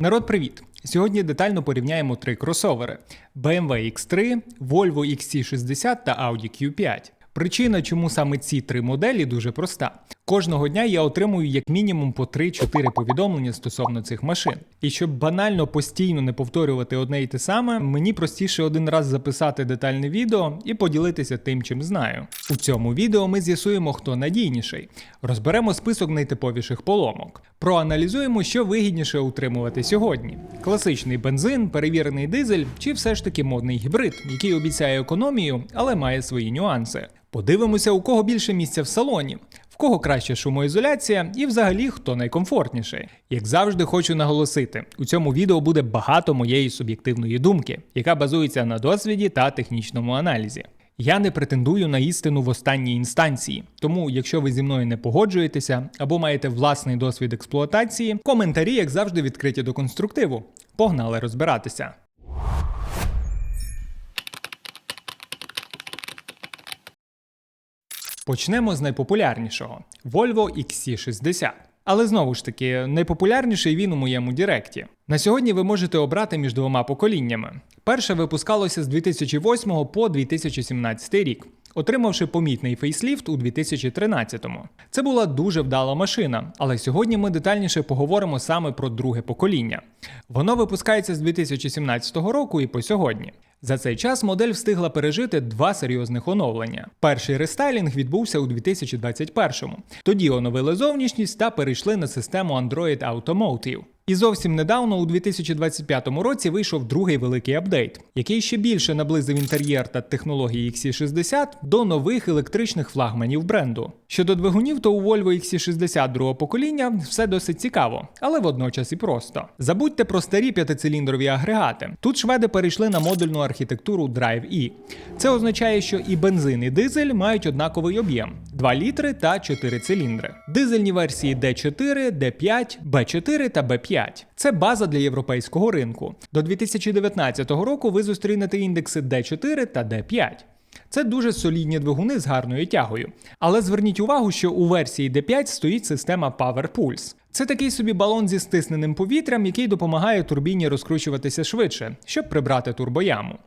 Народ, привіт! Сьогодні детально порівняємо три кросовери: BMW X3, Volvo XC60 та Audi Q5. Причина, чому саме ці три моделі, дуже проста. Кожного дня я отримую як мінімум по 3-4 повідомлення стосовно цих машин. І щоб банально постійно не повторювати одне і те саме, мені простіше один раз записати детальне відео і поділитися тим, чим знаю. У цьому відео ми з'ясуємо, хто надійніший, розберемо список найтиповіших поломок, проаналізуємо, що вигідніше утримувати сьогодні: класичний бензин, перевірений дизель чи все ж таки модний гібрид, який обіцяє економію, але має свої нюанси. Подивимося, у кого більше місця в салоні, в кого краща шумоізоляція і взагалі хто найкомфортніший. Як завжди, хочу наголосити, у цьому відео буде багато моєї суб'єктивної думки, яка базується на досвіді та технічному аналізі. Я не претендую на істину в останній інстанції, тому якщо ви зі мною не погоджуєтеся або маєте власний досвід експлуатації, коментарі, як завжди, відкриті до конструктиву. Погнали розбиратися. Почнемо з найпопулярнішого Volvo XC60. Але знову ж таки, найпопулярніший він у моєму Діректі. На сьогодні ви можете обрати між двома поколіннями. Перше випускалося з 2008 по 2017 рік, отримавши помітний фейсліфт у 2013-му. Це була дуже вдала машина, але сьогодні ми детальніше поговоримо саме про друге покоління. Воно випускається з 2017 року і по сьогодні. За цей час модель встигла пережити два серйозних оновлення. Перший рестайлінг відбувся у 2021-му. Тоді оновили зовнішність та перейшли на систему Android Automotive. І зовсім недавно, у 2025 році, вийшов другий великий апдейт, який ще більше наблизив інтер'єр та технології XC60 до нових електричних флагманів бренду. Щодо двигунів, то у Volvo XC60 другого покоління все досить цікаво, але водночас і просто. Забудьте про старі п'ятициліндрові агрегати. Тут шведи перейшли на модульну архітектуру Drive-E. Це означає, що і бензин, і дизель мають однаковий об'єм 2 літри та 4 циліндри. Дизельні версії D4, D5, B4 та B5. Це база для європейського ринку. До 2019 року ви зустрінете індекси D4 та D5. Це дуже солідні двигуни з гарною тягою. Але зверніть увагу, що у версії D5 стоїть система Power. Це такий собі балон зі стисненим повітрям, який допомагає турбіні розкручуватися швидше, щоб прибрати турбояму.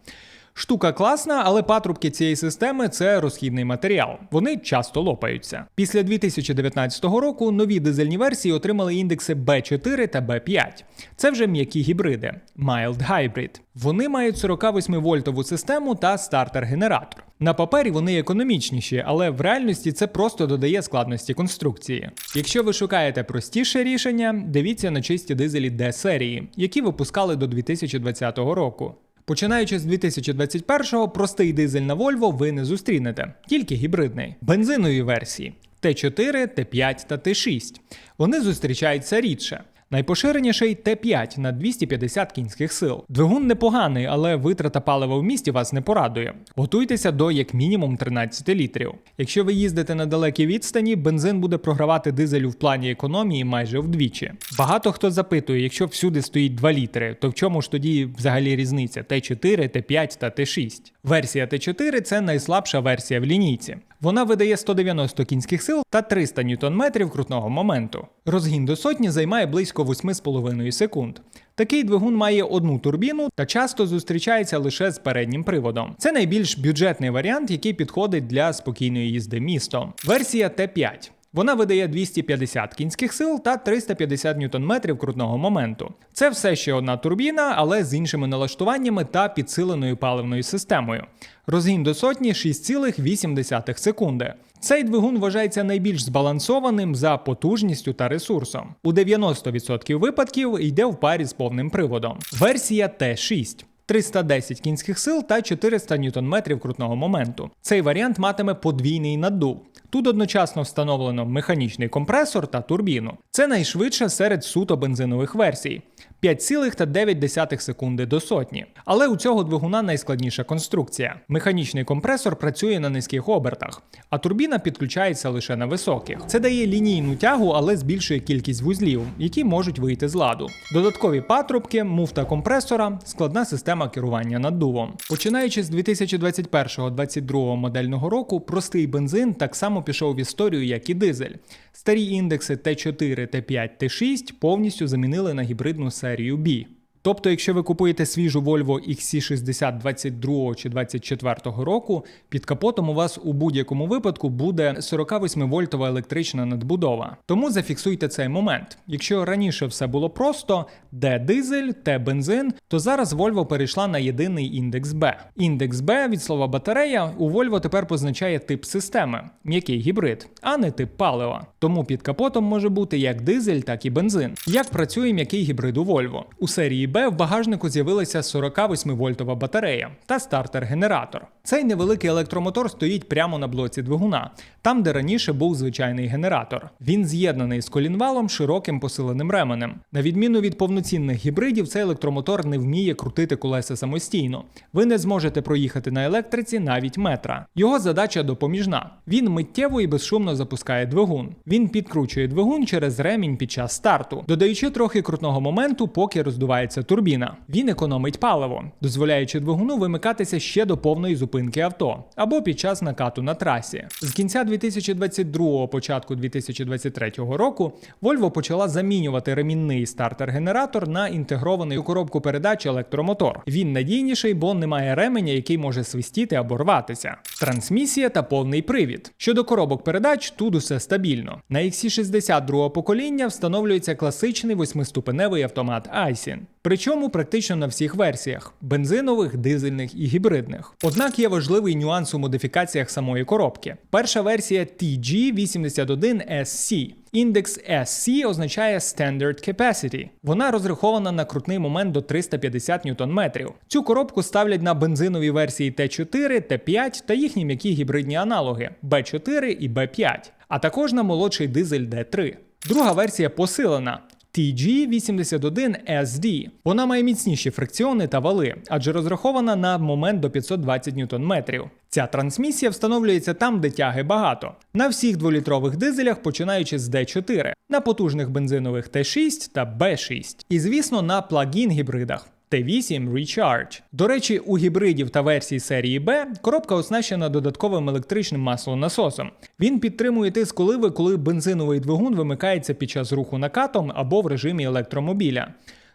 Штука класна, але патрубки цієї системи це розхідний матеріал. Вони часто лопаються. Після 2019 року нові дизельні версії отримали індекси B4 та B5. Це вже м'які гібриди Mild Hybrid. Вони мають 48 вольтову систему та стартер-генератор. На папері вони економічніші, але в реальності це просто додає складності конструкції. Якщо ви шукаєте простіше рішення, дивіться на чисті дизелі D серії, які випускали до 2020 року. Починаючи з 2021-го, простий дизель на Volvo ви не зустрінете, тільки гібридний. Бензинові версії Т4, Т5 та Т6. Вони зустрічаються рідше. Найпоширеніший Т5 на 250 кінських сил. Двигун непоганий, але витрата палива в місті вас не порадує. Готуйтеся до як мінімум 13 літрів. Якщо ви їздите на далекій відстані, бензин буде програвати дизелю в плані економії майже вдвічі. Багато хто запитує, якщо всюди стоїть 2 літри, то в чому ж тоді взагалі різниця Т4, Т5 та Т6? Версія Т4 це найслабша версія в лінійці. Вона видає 190 кінських сил та 300 ньютон-метрів крутного моменту. Розгін до сотні займає близько 8,5 секунд. Такий двигун має одну турбіну та часто зустрічається лише з переднім приводом. Це найбільш бюджетний варіант, який підходить для спокійної їзди містом. Версія Т5. Вона видає 250 кінських сил та 350 ньютон-метрів крутного моменту. Це все ще одна турбіна, але з іншими налаштуваннями та підсиленою паливною системою. Розгін до сотні 6,8 секунди. Цей двигун вважається найбільш збалансованим за потужністю та ресурсом. У 90% випадків йде в парі з повним приводом. Версія Т6. 310 кінських сил та 400 ньютон-метрів крутного моменту. Цей варіант матиме подвійний наддув. Тут одночасно встановлено механічний компресор та турбіну. Це найшвидше серед суто бензинових версій. 5,9 секунди до сотні. Але у цього двигуна найскладніша конструкція. Механічний компресор працює на низьких обертах, а турбіна підключається лише на високих. Це дає лінійну тягу, але збільшує кількість вузлів, які можуть вийти з ладу. Додаткові патрубки, муфта компресора, складна система керування наддувом. Починаючи з 2021-2022 модельного року, простий бензин так само пішов в історію, як і дизель. Старі індекси Т4, Т5, Т6 повністю замінили на гібридну серію B. Тобто, якщо ви купуєте свіжу Volvo XC60 22 чи 24 року, під капотом у вас у будь-якому випадку буде 48 вольтова електрична надбудова. Тому зафіксуйте цей момент. Якщо раніше все було просто, де дизель, те бензин, то зараз Volvo перейшла на єдиний індекс B. Індекс B від слова батарея у Volvo тепер позначає тип системи, м'який гібрид, а не тип палива. Тому під капотом може бути як дизель, так і бензин. Як працює м'який гібрид у Volvo? У серії B в багажнику з'явилася 48 вольтова батарея та стартер-генератор. Цей невеликий електромотор стоїть прямо на блоці двигуна, там де раніше був звичайний генератор. Він з'єднаний з колінвалом широким посиленим ременем. На відміну від повноцінних гібридів, цей електромотор не вміє крутити колеса самостійно. Ви не зможете проїхати на електриці навіть метра. Його задача допоміжна. Він миттєво і безшумно запускає двигун. Він підкручує двигун через ремінь під час старту, додаючи трохи крутного моменту, поки роздувається турбіна. Він економить паливо, дозволяючи двигуну вимикатися ще до повної зупинки авто або під час накату на трасі. З кінця 2022 початку 2023 року Volvo почала замінювати ремінний стартер-генератор на інтегрований у коробку передач електромотор. Він надійніший, бо немає ременя, який може свистіти або рватися. Трансмісія та повний привід. Щодо коробок передач, тут усе стабільно. На XC60 другого покоління встановлюється класичний восьмиступеневий автомат Aisin. Причому практично на всіх версіях бензинових, дизельних і гібридних. Однак є важливий нюанс у модифікаціях самої коробки. Перша версія TG81SC. Індекс SC означає Standard Capacity. Вона розрахована на крутний момент до 350 Нм. Цю коробку ставлять на бензинові версії Т4, Т5 та їхні м'які гібридні аналоги B4 і B5, а також на молодший дизель D3. Друга версія посилена. TG81SD. Вона має міцніші фрикціони та вали, адже розрахована на момент до 520 Нм. Ця трансмісія встановлюється там, де тяги багато. На всіх дволітрових дизелях, починаючи з D4, на потужних бензинових Т6 та B6. І звісно, на плагін гібридах. Т8 Recharge. До речі, у гібридів та версії серії B коробка оснащена додатковим електричним маслонасосом. Він підтримує тиск оливи, коли бензиновий двигун вимикається під час руху накатом або в режимі електромобіля.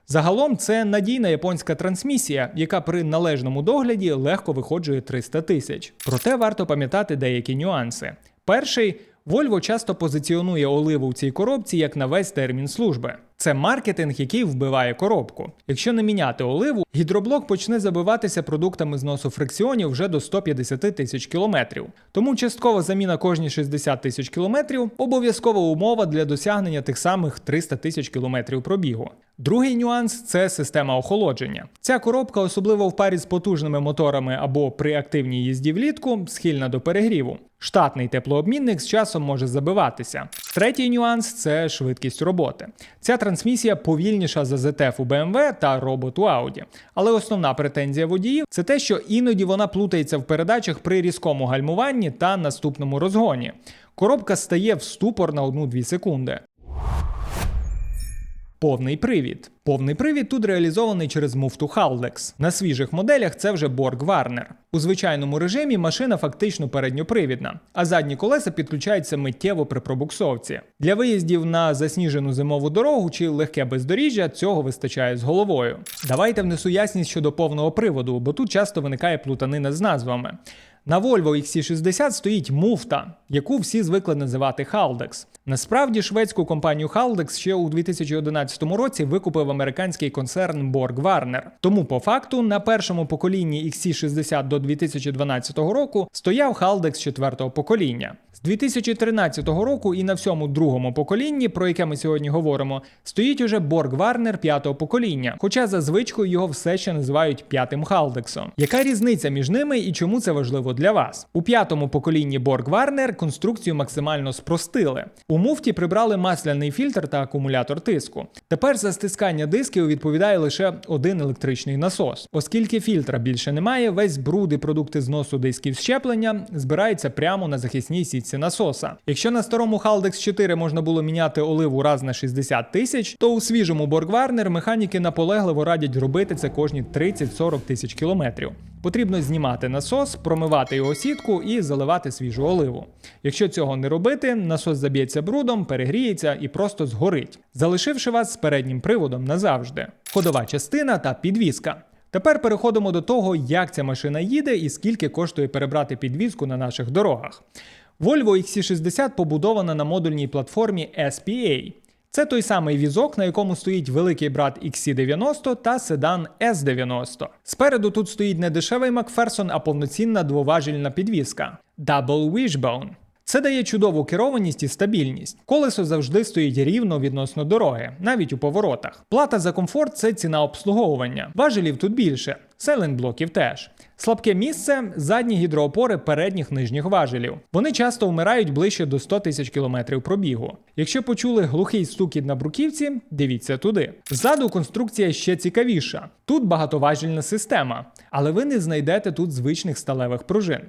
Загалом це надійна японська трансмісія, яка при належному догляді легко виходжує 300 тисяч. Проте варто пам'ятати деякі нюанси. Перший Volvo часто позиціонує оливу в цій коробці як на весь термін служби. Це маркетинг, який вбиває коробку. Якщо не міняти оливу, гідроблок почне забиватися продуктами зносу фрикціонів вже до 150 тисяч кілометрів. Тому часткова заміна кожні 60 тисяч кілометрів обов'язкова умова для досягнення тих самих 300 тисяч кілометрів пробігу. Другий нюанс це система охолодження. Ця коробка, особливо в парі з потужними моторами або при активній їзді влітку, схильна до перегріву. Штатний теплообмінник з часом може забиватися. Третій нюанс це швидкість роботи. Ця трансмісія повільніша за ZF у BMW та робот у Audi. Але основна претензія водіїв це те, що іноді вона плутається в передачах при різкому гальмуванні та наступному розгоні. Коробка стає в ступор на 1-2 секунди. Повний привід. Повний привід тут реалізований через муфту Haldex. На свіжих моделях це вже Borg Warner. У звичайному режимі машина фактично передньопривідна, а задні колеса підключаються миттєво при пробуксовці. Для виїздів на засніжену зимову дорогу чи легке бездоріжжя цього вистачає з головою. Давайте внесу ясність щодо повного приводу, бо тут часто виникає плутанина з назвами. На Volvo XC60 стоїть муфта, яку всі звикли називати Haldex. Насправді шведську компанію Haldex ще у 2011 році викупив американський концерн Borg Warner. Тому по факту на першому поколінні XC60 до 2012 року стояв Haldex четвертого покоління. З 2013 року і на всьому другому поколінні, про яке ми сьогодні говоримо, стоїть уже Borg Warner п'ятого покоління, хоча за звичкою його все ще називають п'ятим Халдексом. Яка різниця між ними і чому це важливо для вас? У п'ятому поколінні Borg Warner конструкцію максимально спростили. У муфті прибрали масляний фільтр та акумулятор тиску. Тепер за стискання дисків відповідає лише один електричний насос. Оскільки фільтра більше немає, весь бруд і продукти зносу дисків щеплення збираються прямо на захисній сітці насоса. Якщо на старому Haldex 4 можна було міняти оливу раз на 60 тисяч, то у свіжому Borg Warner механіки наполегливо радять робити це кожні 30-40 тисяч кілометрів. Потрібно знімати насос, промивати його сітку і заливати свіжу оливу. Якщо цього не робити, насос заб'ється брудом, перегріється і просто згорить, залишивши вас з переднім приводом назавжди. Ходова частина та підвіска. Тепер переходимо до того, як ця машина їде і скільки коштує перебрати підвізку на наших дорогах. Volvo XC60 побудована на модульній платформі SPA. Це той самий візок, на якому стоїть великий брат XC90 та седан S90. Спереду тут стоїть не дешевий Макферсон, а повноцінна двоважільна підвіска Double Wishbone. Це дає чудову керованість і стабільність. Колесо завжди стоїть рівно відносно дороги, навіть у поворотах. Плата за комфорт це ціна обслуговування. Важелів тут більше, селенблоків теж. Слабке місце задні гідроопори передніх нижніх важелів. Вони часто вмирають ближче до 100 тисяч кілометрів пробігу. Якщо почули глухий стукіт на бруківці, дивіться туди. Ззаду конструкція ще цікавіша. Тут багатоважільна система, але ви не знайдете тут звичних сталевих пружин.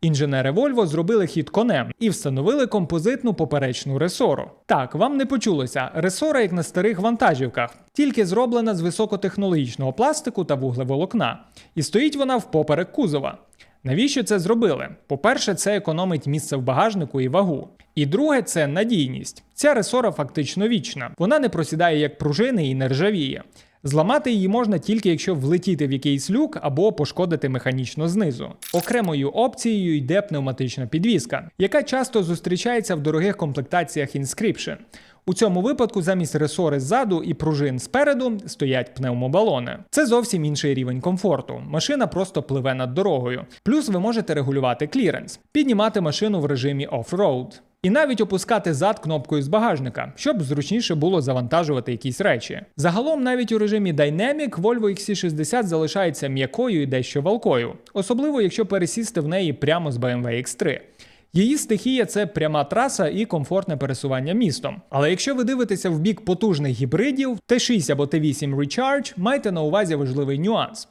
Інженери Volvo зробили хід конем і встановили композитну поперечну ресору. Так, вам не почулося, ресора як на старих вантажівках, тільки зроблена з високотехнологічного пластику та вуглеволокна. І стоїть вона впоперек кузова. Навіщо це зробили? По-перше, це економить місце в багажнику і вагу. І друге, це надійність. Ця ресора фактично вічна. Вона не просідає як пружини і не ржавіє. Зламати її можна тільки якщо влетіти в якийсь люк або пошкодити механічно знизу. Окремою опцією йде пневматична підвіска, яка часто зустрічається в дорогих комплектаціях Inscription. У цьому випадку замість ресори ззаду і пружин спереду стоять пневмобалони. Це зовсім інший рівень комфорту. Машина просто пливе над дорогою. Плюс ви можете регулювати кліренс, піднімати машину в режимі оффроуд. І навіть опускати зад кнопкою з багажника, щоб зручніше було завантажувати якісь речі. Загалом, навіть у режимі Dynamic Volvo XC60 залишається м'якою і дещо валкою, особливо якщо пересісти в неї прямо з BMW X3. Її стихія це пряма траса і комфортне пересування містом. Але якщо ви дивитеся в бік потужних гібридів, T6 або T8 Recharge, майте на увазі важливий нюанс.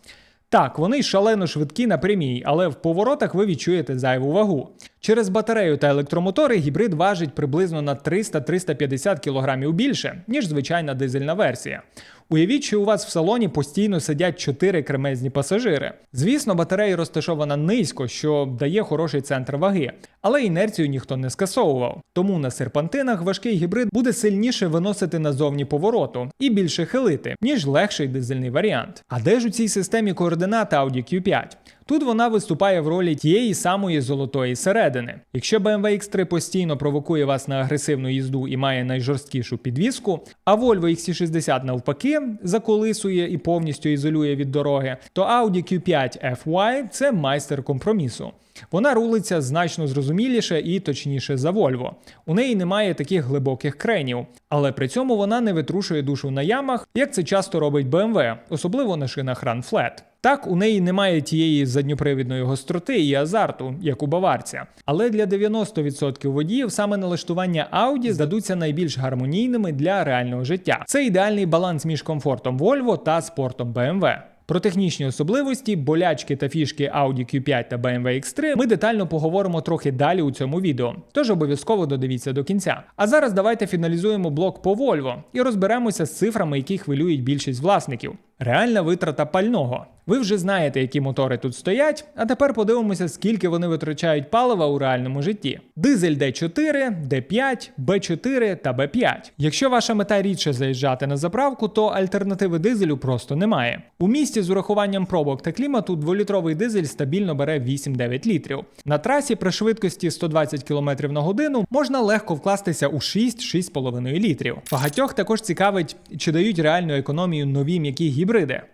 Так, вони шалено швидкі на прямій, але в поворотах ви відчуєте зайву вагу. Через батарею та електромотори гібрид важить приблизно на 300-350 кг більше, ніж звичайна дизельна версія. Уявіть, що у вас в салоні постійно сидять 4 кремезні пасажири. Звісно, батарея розташована низько, що дає хороший центр ваги, але інерцію ніхто не скасовував. Тому на серпантинах важкий гібрид буде сильніше виносити назовні повороту і більше хилити, ніж легший дизельний варіант. А де ж у цій системі координати Audi Q5? Тут вона виступає в ролі тієї самої золотої середини. Якщо BMW X3 постійно провокує вас на агресивну їзду і має найжорсткішу підвіску, а Volvo XC60 навпаки заколисує і повністю ізолює від дороги, то Audi Q5 FY це майстер компромісу. Вона рулиться значно зрозуміліше і точніше за Volvo. У неї немає таких глибоких кренів, але при цьому вона не витрушує душу на ямах, як це часто робить BMW, особливо на шинах Run Flat. Так, у неї немає тієї задньопривідної гостроти і азарту, як у баварця. Але для 90% водіїв саме налаштування Audi здадуться найбільш гармонійними для реального життя. Це ідеальний баланс між комфортом Volvo та спортом BMW. Про технічні особливості, болячки та фішки Audi Q5 та BMW X3 ми детально поговоримо трохи далі у цьому відео, тож обов'язково додивіться до кінця. А зараз давайте фіналізуємо блок по Volvo і розберемося з цифрами, які хвилюють більшість власників. Реальна витрата пального. Ви вже знаєте, які мотори тут стоять, а тепер подивимося, скільки вони витрачають палива у реальному житті. Дизель D4, D5, B4 та B5. Якщо ваша мета рідше заїжджати на заправку, то альтернативи дизелю просто немає. У місті з урахуванням пробок та клімату дволітровий дизель стабільно бере 8-9 літрів. На трасі при швидкості 120 км на годину можна легко вкластися у 6-6,5 літрів. Багатьох також цікавить, чи дають реальну економію нові м'які гібриди.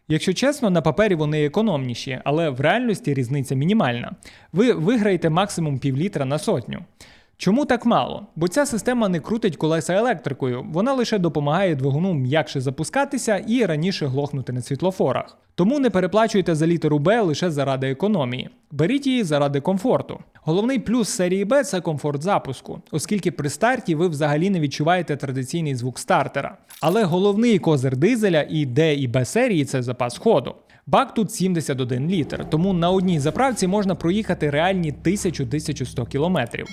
Якщо чесно, на папері вони економніші, але в реальності різниця мінімальна. Ви виграєте максимум півлітра на сотню. Чому так мало? Бо ця система не крутить колеса електрикою, вона лише допомагає двигуну м'якше запускатися і раніше глохнути на світлофорах. Тому не переплачуйте за літеру Б лише заради економії. Беріть її заради комфорту. Головний плюс серії Б це комфорт запуску, оскільки при старті ви взагалі не відчуваєте традиційний звук стартера. Але головний козир дизеля і Д і Б серії це запас ходу. Бак тут 71 літр, тому на одній заправці можна проїхати реальні 1000-1100 кілометрів.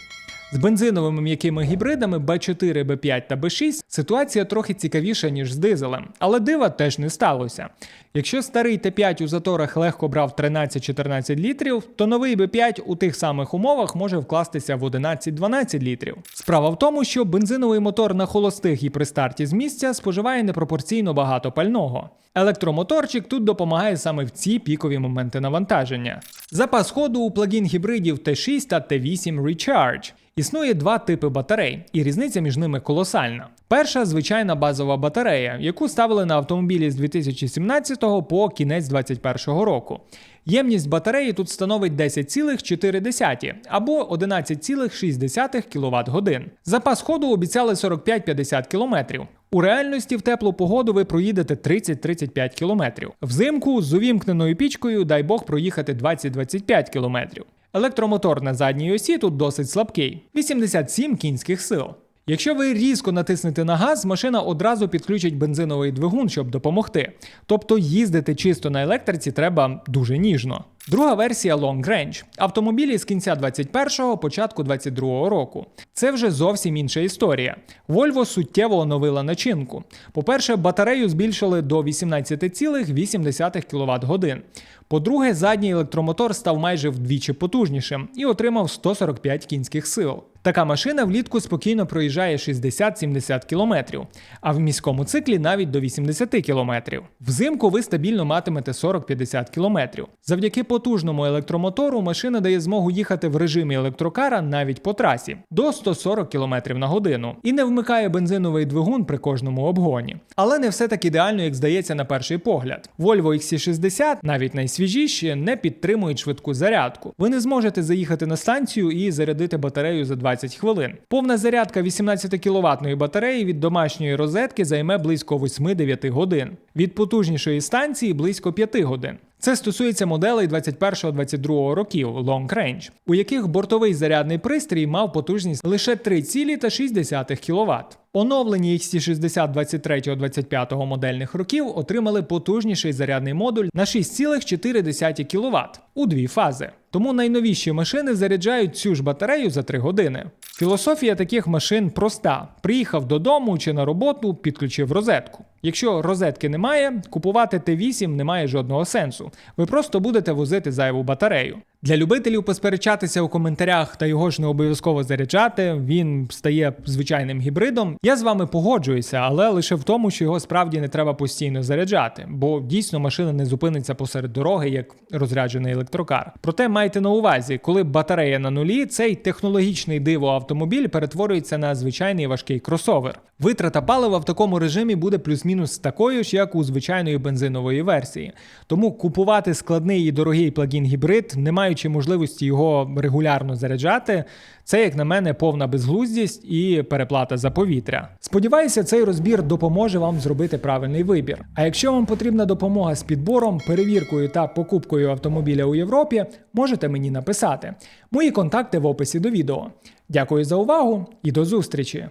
З бензиновими м'якими гібридами B4, B5 та B6 ситуація трохи цікавіша, ніж з дизелем, але дива теж не сталося. Якщо старий Т5 у заторах легко брав 13-14 літрів, то новий B5 у тих самих умовах може вкластися в 11-12 літрів. Справа в тому, що бензиновий мотор на холостих і при старті з місця споживає непропорційно багато пального. Електромоторчик тут допомагає саме в ці пікові моменти навантаження. Запас ходу у плагін гібридів Т6 та Т8 Recharge. Існує два типи батарей, і різниця між ними колосальна. Перша звичайна базова батарея, яку ставили на автомобілі з 2017 по кінець 2021 року. Ємність батареї тут становить 10,4 або 11,6 кВт годин. Запас ходу обіцяли 45-50 км. У реальності в теплу погоду ви проїдете 30-35 кілометрів. Взимку з увімкненою пічкою дай Бог проїхати 20-25 кілометрів. Електромотор на задній осі тут досить слабкий 87 кінських сил. Якщо ви різко натиснете на газ, машина одразу підключить бензиновий двигун, щоб допомогти. Тобто їздити чисто на електриці треба дуже ніжно. Друга версія Long Range. Автомобілі з кінця 21-го, початку 22-го року. Це вже зовсім інша історія. Volvo суттєво оновила начинку. По-перше, батарею збільшили до 18,8 кВт годин. По-друге, задній електромотор став майже вдвічі потужнішим і отримав 145 кінських сил. Така машина влітку спокійно проїжджає 60-70 км, а в міському циклі навіть до 80 км. Взимку ви стабільно матимете 40-50 км. Завдяки потужному електромотору машина дає змогу їхати в режимі електрокара навіть по трасі до 140 км на годину і не вмикає бензиновий двигун при кожному обгоні. Але не все так ідеально, як здається на перший погляд. Volvo XC60, навіть найсвіжіші, не підтримують швидку зарядку. Ви не зможете заїхати на станцію і зарядити батарею за 20 хвилин. Повна зарядка 18 кВт батареї від домашньої розетки займе близько 8-9 годин. Від потужнішої станції близько 5 годин. Це стосується моделей 21-22 років Long Range, у яких бортовий зарядний пристрій мав потужність лише 3,6 кВт. Оновлені XT60 23-25 модельних років отримали потужніший зарядний модуль на 6,4 кВт у дві фази. Тому найновіші машини заряджають цю ж батарею за 3 години. Філософія таких машин проста: приїхав додому чи на роботу, підключив розетку. Якщо розетки немає, купувати Т8 немає жодного сенсу. Ви просто будете возити зайву батарею. Для любителів посперечатися у коментарях та його ж не обов'язково заряджати, він стає звичайним гібридом. Я з вами погоджуюся, але лише в тому, що його справді не треба постійно заряджати, бо дійсно машина не зупиниться посеред дороги, як розряджений електрокар. Проте майте на увазі, коли батарея на нулі, цей технологічний диво автомобіль перетворюється на звичайний важкий кросовер. Витрата палива в такому режимі буде плюс-мінус такою ж, як у звичайної бензинової версії. Тому купувати складний і дорогий плагін гібрид, не маючи можливості його регулярно заряджати, це, як на мене, повна безглуздість і переплата за повітря. Сподіваюся, цей розбір допоможе вам зробити правильний вибір. А якщо вам потрібна допомога з підбором, перевіркою та покупкою автомобіля у Європі, можете мені написати. Мої контакти в описі до відео. Дякую за увагу і до зустрічі!